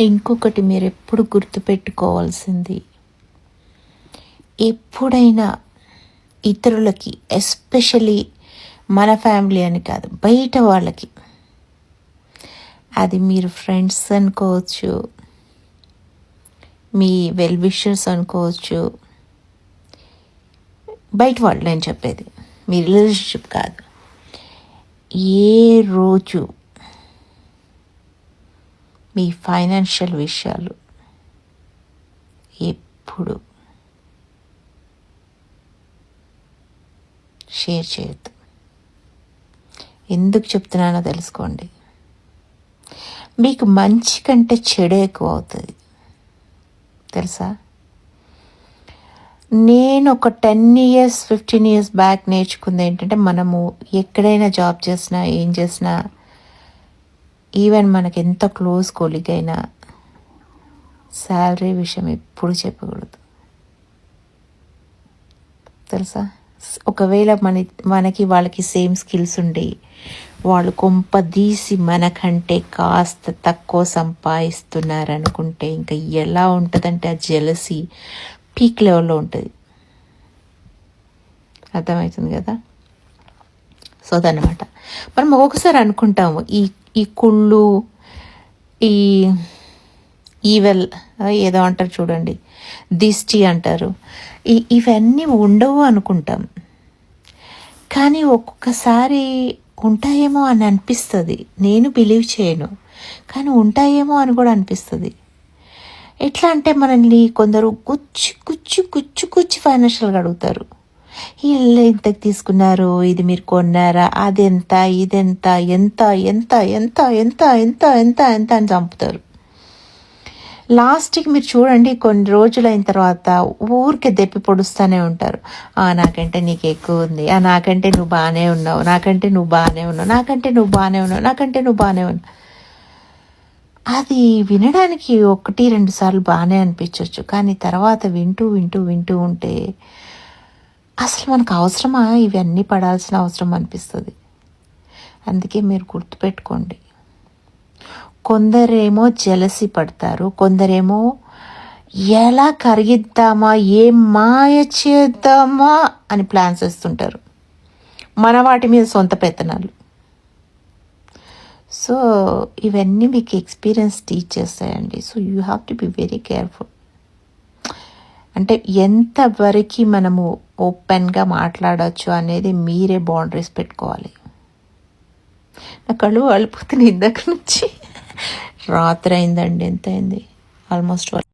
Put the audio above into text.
ఇంకొకటి మీరు ఎప్పుడు గుర్తుపెట్టుకోవాల్సింది. ఎప్పుడైనా ఇతరులకి ఎస్పెషలీ మన ఫ్యామిలీ అని కాదు బయట వాళ్ళకి. అది మీరు ఫ్రెండ్స్ అనుకోవచ్చు మీ వెల్ విషర్స్ అనుకోవచ్చు. బయట వాళ్ళు నేను చెప్పేది మీ రిలేషన్షిప్ కాదు. ఏ రోజు మీ ఫైనాన్షియల్ విషయాలు ఎప్పుడు షేర్ చేయొద్దు. ఎందుకు చెప్తున్నానో తెలుసుకోండి. మీకు మంచి కంటే చెడు ఎక్కువ అవుతుంది. తెలుసా? నేను ఒక ten years fifteen years back నేర్చుకుంది ఏంటంటే మనము ఎక్కడైనా జాబ్ చేసినా ఏం చేసినా ఈవెన్ మనకి ఎంత క్లోజ్ కొలిగ్ అయినా శాలరీ విషయం ఎప్పుడు చెప్పకూడదు. తెలుసా? ఒకవేళ మన మనకి వాళ్ళకి సేమ్ స్కిల్స్ ఉండి వాళ్ళు కొంపదీసి మనకంటే కాస్త తక్కువ సంపాదిస్తున్నారు అనుకుంటే ఇంకా ఎలా ఉంటుందంటే ఆ జెలసీ పీక్ లెవెల్లో ఉంటుంది. అర్థమవుతుంది కదా? సో అదనమాట మనం ఒక్కొక్కసారి అనుకుంటాము ఈ ఈ కుళ్ళు ఈ ఈవెల్ ఏదో అంటారు చూడండి దిష్టి అంటారు. ఇవన్నీ ఉండవు అనుకుంటాం. కానీ ఒక్కొక్కసారి ఉంటాయేమో అని అనిపిస్తుంది. నేను బిలీవ్ చేయను. కానీ ఉంటాయేమో అని కూడా అనిపిస్తుంది. ఎట్లా అంటే మనల్ని కొందరు గుచ్చి గుచ్చి గుచ్చి గుచ్చి ఫైనాన్షియల్గా అడుగుతారు. ఇల్లు ఇంతకు తీసుకున్నారు? ఇది మీరు కొన్నారా? అదెంత? ఇదెంత? ఎంత? ఎంత? ఎంత? ఎంత? ఎంత? ఎంత? ఎంత? అని చంపుతారు. లాస్ట్కి మీరు చూడండి కొన్ని రోజులైన తర్వాత ఊరికే దెప్పి పొడుస్తూనే ఉంటారు. ఆ నాకంటే నీకు ఎక్కువ ఉంది. ఆ నాకంటే నువ్వు బాగానే ఉన్నావు. నాకంటే నువ్వు బాగానే ఉన్నావు. నాకంటే నువ్వు బాగానే ఉన్నావు. నాకంటే నువ్వు బాగానే ఉన్నావు అది వినడానికి ఒకటి రెండు సార్లు బాగానే అనిపించవచ్చు కానీ తర్వాత వింటూ వింటూ వింటూ ఉంటే అసలు మనకు అవసరమా? ఇవన్నీ పడాల్సిన అవసరం అనిపిస్తుంది. అందుకే మీరు గుర్తుపెట్టుకోండి. కొందరేమో జలసి పడతారు కొందరేమో ఎలా కరిగిద్దామా ఏం మాయ చేద్దామా అని ప్లాన్స్ వేస్తుంటారు. మన వాటి మీద సొంత పెత్తనాలు. సో ఇవన్నీ మీకు experience teach చేస్తాయండి. So you have to be very careful. అంటే ఎంతవరకు మనము ఓపెన్గా మాట్లాడచ్చు అనేది మీరే బౌండరీస్ పెట్టుకోవాలి. నా కళ్ళు అలిపోతుంది ఇందాక నుంచి. రాత్రి అయిందండి ఎంత అయింది? ఆల్మోస్ట్